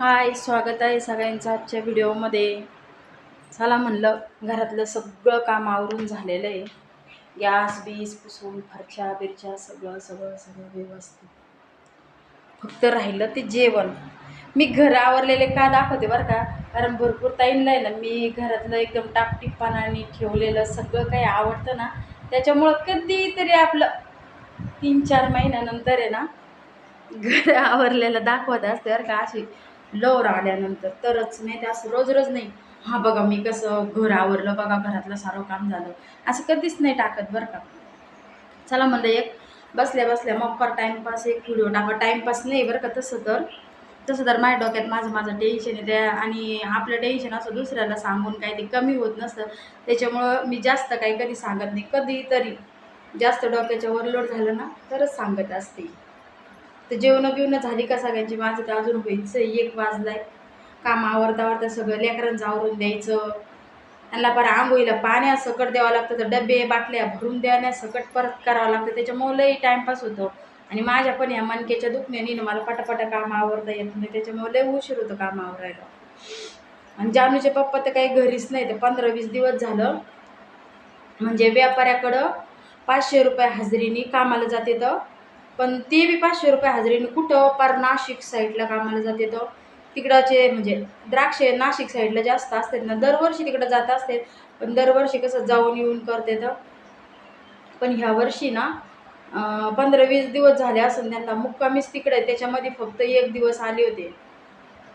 हाय स्वागत आहे सगळ्यांचं आजच्या व्हिडिओमध्ये. चला म्हणलं घरातलं सगळं काम आवरून झालेलं आहे. गॅस बीस पुसून फरच्या बिरच्या सगळं सगळं सगळं व्यवस्थित. फक्त राहिलं ते जेवण. मी घर आवरलेले का दाखवते बरं का? कारण भरपूर टाईम आहे ना मी घरातलं एकदम टापटीपणाने ठेवलेलं सगळं काही आवडतं ना त्याच्यामुळं कधीतरी आपलं तीन चार महिन्यानंतर आहे ना घर आवरलेलं दाखवत असते बरं का अशी. लवर आल्यानंतर तरच नाही ते असं रोज रोज नाही. हा बघा मी कसं घर आवरलं बघा घरातलं सारं काम झालं. असं कधीच नाही टाकत बरं का. चला म्हणलं एक बसल्या बसल्या मग टाईमपास एक व्हिडिओ टाका. टाईमपास नाही बरं का तसं तर. तसं तर माझ्या डोक्यात माझं माझं टेन्शन येते आणि आपलं टेन्शन असं दुसऱ्याला सांगून काही ते कमी होत नसतं. त्याच्यामुळं मी जास्त काही कधी सांगत नाही. कधीतरी जास्त डोक्याच्या ओव्हरलोड झालं ना तरच सांगत असते. तर जेवणं बिवणं झाली का सगळ्यांची? माझं तर अजून व्हायचं एक वाजलाय. काम आवरता आवरता सगळं लेकरांचं आवरून द्यायचं. त्यांना परत आंघोळीला पाण्या सकट द्यावं लागतं. तर डबे बाटल्या भरून द्याण्या सकट परत करावं लागतं. त्याच्यामुळं लई टाईमपास होतो. आणि माझ्या पण या मनकेच्या दुखण्याने ना मला पटापटा काम आवरता येत नाही. त्याच्यामुळे लई उशीर होतं काम आवरायला. आणि जानूचे पप्पा तर काही घरीच नाही ते पंधरा वीस दिवस झालं. म्हणजे व्यापाऱ्याकडं पाचशे रुपये हजेरीने कामाला जाते तर पण ते बी पाचशे रुपये हजेरीने कुठं? पार नाशिक साईडला कामाला जाते तर तिकडचे म्हणजे द्राक्षे नाशिक साईडला जास्त असतात ना. दरवर्षी तिकडं जात असते पण दरवर्षी कसं जाऊन येऊन करते तर. पण ह्या वर्षी ना पंधरा वीस दिवस झाले असून त्यांना. मुक्कामीच तिकडे. त्याच्यामध्ये फक्त एक दिवस आले होते.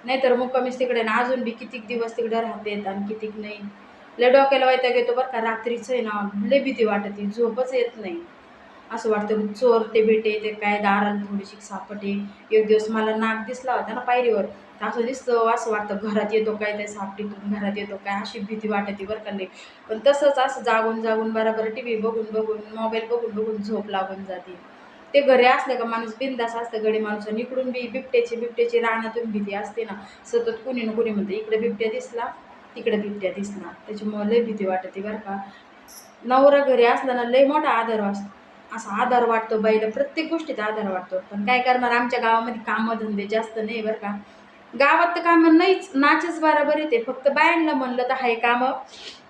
नाहीतर मुक्कामीच तिकडे ना. अजून बी कितीक दिवस तिकडे राहतेत आणि कितीक नाही. लय डोक्याला वैताग येतो बरं का. रात्रीचं आहे ना. लय भीती वाटते. झोपच येत नाही. असं वाटतं चोर ते भेटे ते काय दाराला थोडीशी सापटे एक दिवस मला नाक दिसला होता ना पायरीवर. तर असं दिसतं असं वाटतं घरात येतो काय ते सापटीतून घरात येतो काय अशी भीती वाटते बरं का नाही पण तसंच असं जागून जागून बरोबर टी व्ही बघून बघून मोबाईल बघून बघून झोप लागून जाते. ते घरी असलं का माणूस बिंदास असतं गडी माणूस आणि इकडून बी बिबट्याची बिबट्याची रानातून भीती असते ना. सतत कुणी ना कुणी म्हणतं इकडे बिबट्या दिसला तिकडे बिबट्या दिसला. त्याच्यामुळे लय भीती वाटते बरं का. नवरा घरी असला ना लय मोठा आदर असतो असा आधार वाटतो बाईला प्रत्येक गोष्टीत आधार वाटतो. पण काय करणार आमच्या गावामध्ये कामं धंदे जास्त नाही बरं का. गावात तर कामं नाहीच नाचच बराबर येते. फक्त बायांना म्हणलं तर हाय कामं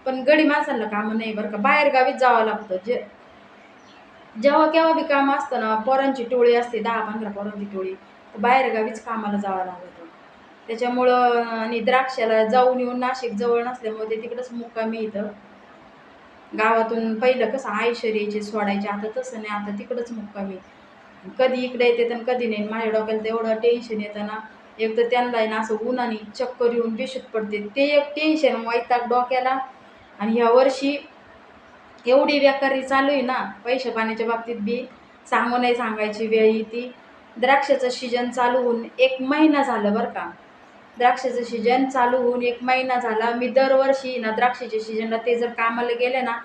पण गडी माणसांना कामं नाही बरं का. बाहेर गावीच जावं लागतं. जे जेव्हा केव्हा बी कामं असतं ना पोरांची टोळी असते दहा पंधरा पोरांची टोळी बाहेर गावीच कामाला जावं लागतं. त्याच्यामुळं आणि द्राक्षाला जाऊन येऊन नाशिक जवळ नसल्यामुळे ते तिकडंच मुक्कामी इथं. गावातून पहिलं कसं आईश्वर्याचे सोडायचे. आता तसं नाही आता तिकडंच मुक्कामी कधी इकडे येते तर कधी नाही. माझ्या डोक्याला तेवढं टेन्शन येतं ना. एक तर त्यांना आहे ना असं उन्हाने चक्कर येऊन बेशुद्ध पडते. ते एक टेन्शन वैताग डोक्याला. आणि ह्या वर्षी एवढी व्यापारी चालू आहे ना पैशा पाण्याच्या बाबतीत बी. सांगू नाही सांगायची वेळ येते. द्राक्षाचं सीजन चालू होऊन एक महिना झालं बरं का. द्राक्षाचं सीजन चालू होऊन एक महिना झाला. मी दरवर्षी ना द्राक्षाच्या सीजनला ते जर कामाला गेले ना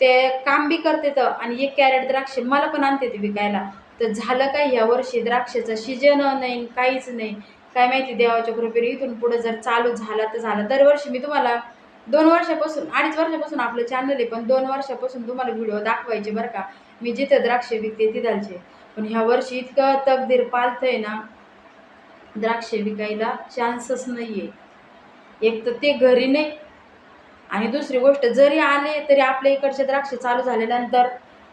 ते काम बी करते तर आणि एक कॅरेट द्राक्ष मला पण आणते ते विकायला. तर झालं काय ह्या वर्षी द्राक्षाचं सीजन नाही काहीच नाही. काय माहिती देवाच्या कृपेने इथून पुढे जर चालू झाला तर झाला. दरवर्षी मी तुम्हाला दोन वर्षापासून अडीच वर्षापासून आपलं चॅनल आहे पण दोन वर्षापासून तुम्हाला व्हिडिओ दाखवायचे बरं का. मी जिथे द्राक्ष विकते तिथालचे. पण ह्या वर्षी इतकं तकदीर पालतंय ना द्राक्षे विकायला चान्सच नाही आहे एक तर ते घरी नाही. आणि दुसरी गोष्ट जरी आले तरी आपल्या इकडचे द्राक्ष चालू झाल्यानंतर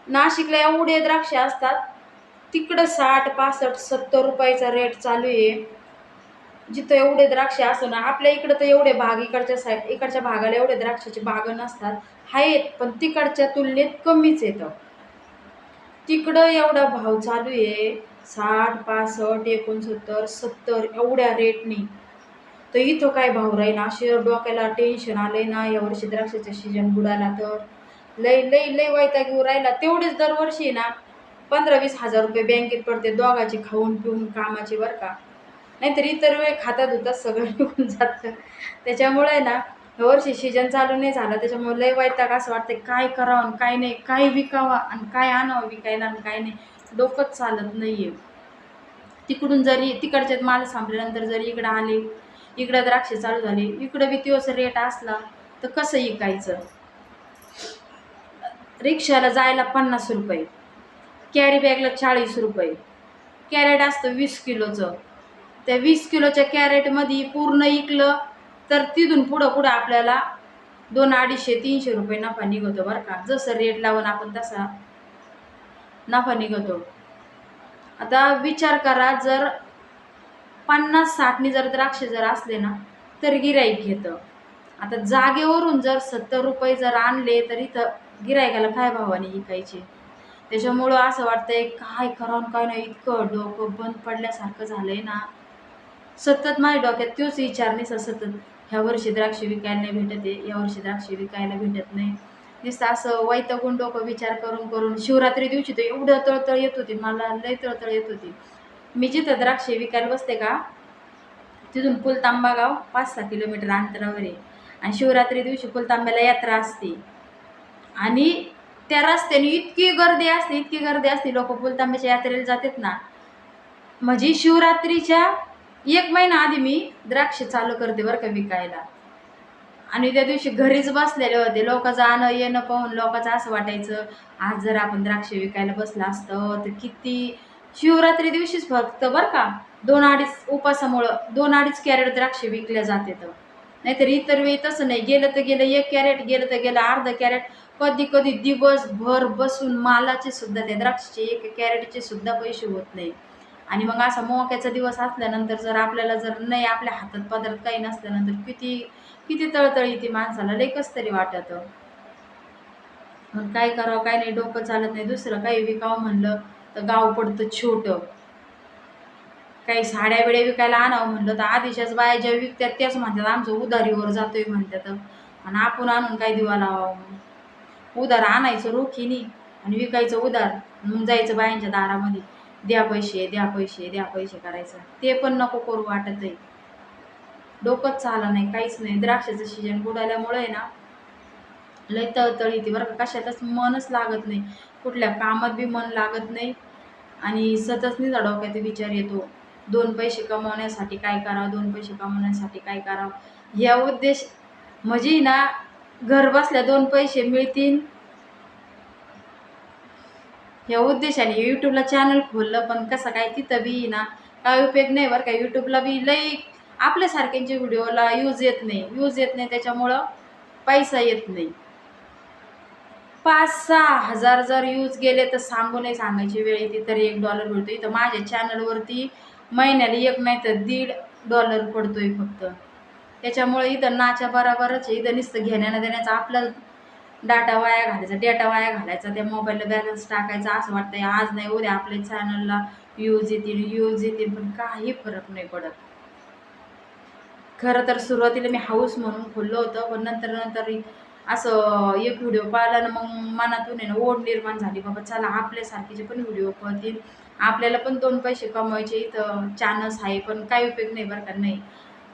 नाशिकला एवढे द्राक्षे असतात तिकडं साठ पासष्ट सत्तर रुपयाचा रेट चालू आहे. जिथं एवढे द्राक्षे असं ना आपल्या इकडं तर एवढे भाग इकडच्या साईड इकडच्या भागाला एवढे द्राक्षाचे भाग नसतात. आहेत पण तिकडच्या तुलनेत कमीच येतं. तिकडं एवढा भाव चालू आहे. साठ पासष्ट एकोणसत्तर सत्तर एवढ्या रेटने तर इथं काय भाव राहील? असे डोक्याला टेन्शन आलंय ना यावर्षी द्राक्षाचं सीजन बुडाला तर. लय लय लय वैताग घेऊ राहिला. तेवढेच दरवर्षी ना पंधरा वीस हजार रुपये बँकेत पडते दोघाचे खाऊन पिऊन कामाचे बरं का. नाहीतर इतर वेळ खातात होतात सगळं निघून जातं. त्याच्यामुळे ना ना वर्षी सीजन चालू नाही झालं त्याच्यामुळे लय वैताग असं वाटतं काय करावं आणि काय नाही काय विकावं आणि काय आणावं विकायला आणि काय नाही. डोकंच चालत नाही आहे तिकडून जरी तिकडच्यात माल संपल्यानंतर जरी इकडं आले इकडं द्राक्ष चालू झाले इकडं बी दिवस रेट असला तर कसं विकायचं? रिक्षाला जायला पन्नास रुपये कॅरी बॅगला चाळीस रुपये कॅरेट असतं वीस किलोचं. त्या वीस किलोच्या कॅरेटमध्ये पूर्ण इकलं तर तिथून पुढं पुढं आपल्याला दोन अडीचशे तीनशे रुपये नफा निघतो बरं का. जसं रेट लावून आपण तसा नफा निघतो. आता विचार करा जर पन्नास साठनी जर द्राक्ष जर असले ना तर गिराईक घेतं. आता जागेवरून जर सत्तर रुपये जर आणले तर इथं गिरायकाला काय भावाने विकायचे? त्याच्यामुळं असं वाटतंय काय करावं काय नाही इतकं डोकं बंद पडल्यासारखं झालंय ना. सतत माझ्या डोक्यात तोच विचार नाही सतत. ह्या वर्षी द्राक्ष विकायला नाही भेटत आहे या वर्षी द्राक्ष विकायला भेटत नाही. नुसतं असं वैतगून डोकं विचार करून करून शिवरात्री दिवशी तर एवढं तळतळ येत होती मला लय तळतळ येत होती. मी जिथं द्राक्ष विकायला बसते का तिथून पुलतांबा गाव पाच सहा किलोमीटर अंतरावर आहे. आणि शिवरात्री दिवशी पुलतांब्याला यात्रा असते. आणि त्या रस्त्याने इतकी गर्दी असते इतकी गर्दी असते लोक पुलतांब्याच्या यात्रेला जातात ना. म्हणजे शिवरात्रीच्या एक महिना आधी मी द्राक्ष चालू करते बरं का विकायला. आणि त्या दिवशी घरीच बसलेले होते. लोकांचं आणं येणं पाहून लोकांचं असं वाटायचं आज जर आपण द्राक्ष विकायला बसलं असतं तर किती शिवरात्री दिवशीच फक्त बरं का दोन अडीच उपासामुळं दोन अडीच कॅरेट द्राक्ष विकल्या जाते तर. नाहीतर इतर वेळी तसं नाही. गेलं तर गेलं एक कॅरेट गेलं तर गेलं अर्ध कॅरेट. कधी कधी दिवसभर बसून मालाचे सुद्धा त्या द्राक्षाचे एक कॅरेटचे सुद्धा पैसे होत नाही. आणि मग असा मोक्याचा दिवस असल्यानंतर जर आपल्याला जर नाही आपल्या हातात पदार्थ काही नसल्यानंतर किती किती तळतळी ती माणसाला लेकच तरी वाटत. मग काय करावं काय नाही डोकं चालत नाही. दुसरं काही विकावं म्हणलं तर गाव पडतं छोटं. काही साड्या बिड्या विकायला आणावं म्हणलं तर आधीच्याच बाया ज्या विकतात त्याच म्हणतात आमचं उधारीवर जातोय म्हणतात. आणि आपण आणून काय दिवा लावावं उधार आणायचं रोखीनी आणि विकायचं उधार. जायचं बायांच्या दारामध्ये. द्या पैसे द्या पैसे द्या पैसे करायचं ते पण नको करू वाटत आहे डोकंच चाललं नाही काहीच नाही. द्राक्षाचं सीजन बुडाल्यामुळे ना लय तळतळी ते बरं का. कशातच मनच लागत नाही. कुठल्या कामात बी मन लागत नाही. आणि सतत निजा डोक्यात विचार येतो. दोन पैसे कमावण्यासाठी काय करावं? दोन पैसे कमावण्यासाठी काय करावं? या उद्देश म्हणजे ना घर बसल्या दोन पैसे मिळतील. ह्या उद्देशाने यूट्यूबला चॅनल खोललं पण कसं काय तिथं बी ना काय उपयोग नाही बरं का. यूट्यूबला बी लई आपल्यासारख्यांचे व्हिडिओला यूज येत नाही. यूज येत नाही त्याच्यामुळं पैसा येत नाही. पाच सहा हजार जर यूज गेले तर सांगू नाही सांगायची वेळ येते तर एक डॉलर मिळतो इथं माझ्या चॅनलवरती महिन्याला एक नाही तर दीड डॉलर पडतोय फक्त. त्याच्यामुळे इथं नाच्या बराबरच इथं नुसतं घेण्यानं देण्याचं आपलं डाटा वाया घालायचा डेटा वाया घालायचा त्या मोबाईलला बॅलन्स टाकायचा असं वाटतंय. आज नाही उद्या आपल्या चॅनलला यूज येतील यूज येतील पण काही फरक नाही पडत. खरं तर सुरुवातीला मी हाऊस म्हणून खोललं होतं पण नंतर नंतर असं एक व्हिडिओ पाहिला ना मग मनातून आहे ना ओढ निर्माण झाली. बाबा चला आपल्यासारखीचे पण व्हिडिओ पळतील. आपल्याला पण दोन पैसे कमवायचे इथं चानस आहे पण काही उपयोग नाही बरं का नाही.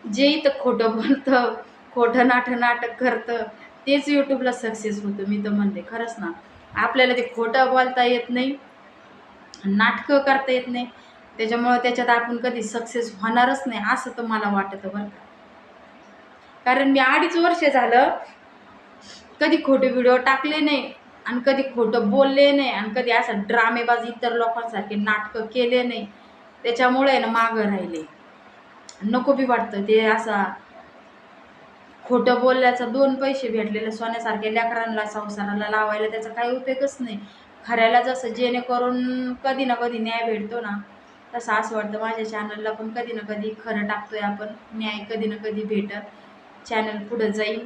जे इथं खोटं बोलतं खोटं नाटं नाटक करतं तेच यूट्यूबला सक्सेस होतं मी तर म्हणते खरंच ना. आपल्याला ते खोटं बोलता येत नाही नाटकं करता येत नाही. त्याच्यामुळं त्याच्यात आपण कधी सक्सेस होणारच नाही असं तर मला वाटतं बरं का. कारण मी अडीच वर्ष झालं कधी खोटे व्हिडिओ टाकले नाही आणि कधी खोटं बोलले नाही आणि कधी असं ड्रामेबाज इतर लोकांसारखे नाटकं केले नाही. त्याच्यामुळे ना मागं राहिले. नको बी वाटतं ते असा खोटं बोलल्याचा दोन पैसे भेटलेले सोन्यासारख्या लेकरांना संसाराला लावायला त्याचा काही उपयोगच नाही. खऱ्याला जसं जेणेकरून कधी ना कधी न्याय भेटतो ना तसं असं वाटतं माझ्या चॅनलला पण कधी ना कधी खरं टाकतोय आपण. न्याय कधी ना कधी भेटत. चॅनल पुढं जाईल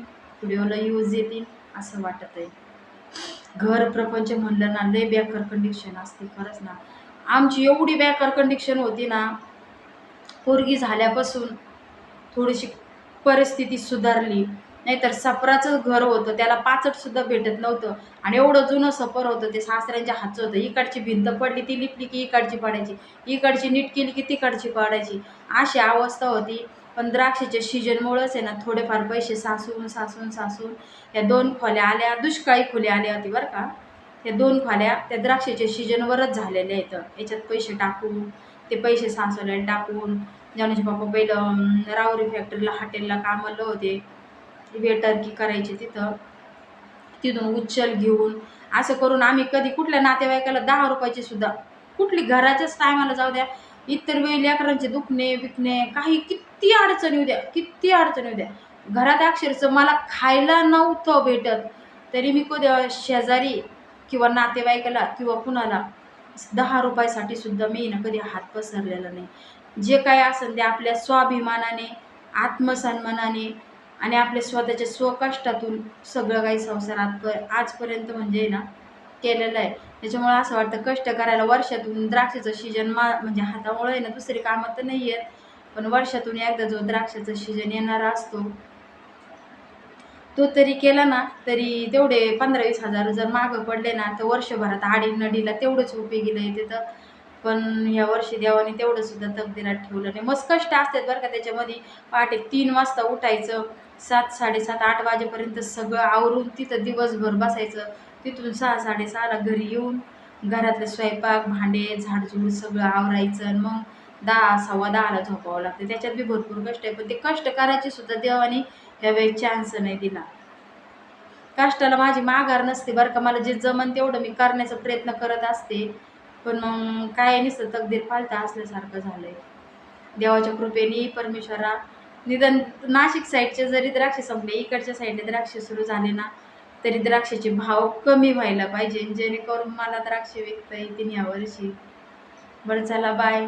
व्हिडिओला यूज येतील असं वाटत आहे घर प्रपंच म्हणलं ना लय बॅकर कंडिशन असते खरंच ना. आमची एवढी बॅकर कंडिशन होती ना पोरगी झाल्यापासून थोडीशी परिस्थिती सुधारली. नाहीतर सफराचं घर होतं त्याला पाचटसुद्धा भेटत नव्हतं. आणि एवढं जुनं सफर होतं ते सासऱ्यांच्या हातचं होतं. इकडची भिंत पडली ती लिपली की इकडची पडायची. इकडची नीट केली की तिकडची पडायची. अशी अवस्था होती. पण द्राक्षाच्या सीजनमुळंच आहे ना थोडेफार पैसे सासून सासून सासून या दोन खोल्या आल्या दुष्काळी खोल्या आल्या होती बरं का. त्या दोन खोल्या त्या द्राक्षाच्या सीजनवरच झालेल्या आहेत. याच्यात पैसे टाकून ते पैसे सासवल्याला टाकून जाण्याचे बाप्पा पहिलं रावरी फॅक्टरीला हॉटेलला कामाला होते. वेटर की करायचे तिथं. तिथून उच्चल घेऊन असं करून आम्ही कधी कुठल्या नातेवाईकाला दहा रुपयाची सुद्धा कुठली घराच्याच टायमाला जाऊ द्या. इतर वेळी लेकरांचे दुखणे बिकणे काही किती अडचणी होऊ द्या किती अडचणी द्या. घरात अक्षरचं मला खायला नव्हतं भेटत. तरी मी कधी शेजारी किंवा नातेवाईकाला किंवा कुणाला दहा रुपयासाठी सुद्धा मी ना कधी हात पसरलेला नाही. जे काय असेल ते आपल्या स्वाभिमानाने आत्मसन्मानाने आणि आपल्या स्वतःच्या स्वकष्टातून सगळं काही संसारात क आजपर्यंत म्हणजे ना केलेलं आहे. त्याच्यामुळे असं वाटतं कष्ट करायला वर्षातून द्राक्षाचं सीजन मा म्हणजे हातामुळे आहे ना दुसरी कामं तर नाही आहेत. पण वर्षातून एकदा जो द्राक्षाचं सीजन येणारा असतो तो तरी केला ना तरी तेवढे पंधरा वीस हजार जर मागं पडले ना तर वर्षभरात आडी नडीला तेवढंच उपयोगीला येते तर. पण ह्या वर्षी देवाने तेवढं सुद्धा तकदीरात ठेवलं नाही. मस्त कष्ट असतात बरं का त्याच्यामध्ये. पहाटे तीन वाजता उठायचं सात साडेसात आठ वाजेपर्यंत सगळं आवरून तिथं दिवसभर बसायचं. तिथून सहा साडेसहाला घरी येऊन घरातलं स्वयंपाक भांडे झाडझूड सगळं आवरायचं आणि मग दहा सव्वा दहाला झोपावं लागतं. त्याच्यात बी भरपूर कष्ट आहे. पण ते कष्ट करायचे सुद्धा देवाने ह्यावेळी चान्स नाही दिला. काष्टाला माझी माघार नसते बरं का. मला जे जमन तेवढं मी करण्याचा प्रयत्न करत असते. पण मग काय नसतं तकदीर पालता असल्यासारखं झालं आहे देवाच्या कृपेने परमेश्वरा निदान नाशिक साईडचे जरी द्राक्ष संपले इकडच्या साईडने द्राक्ष सुरू झाले ना तरी द्राक्षाचे भाव कमी व्हायला पाहिजे. जेणेकरून मला द्राक्ष विकता येतील यावर्षी बरं चला बाय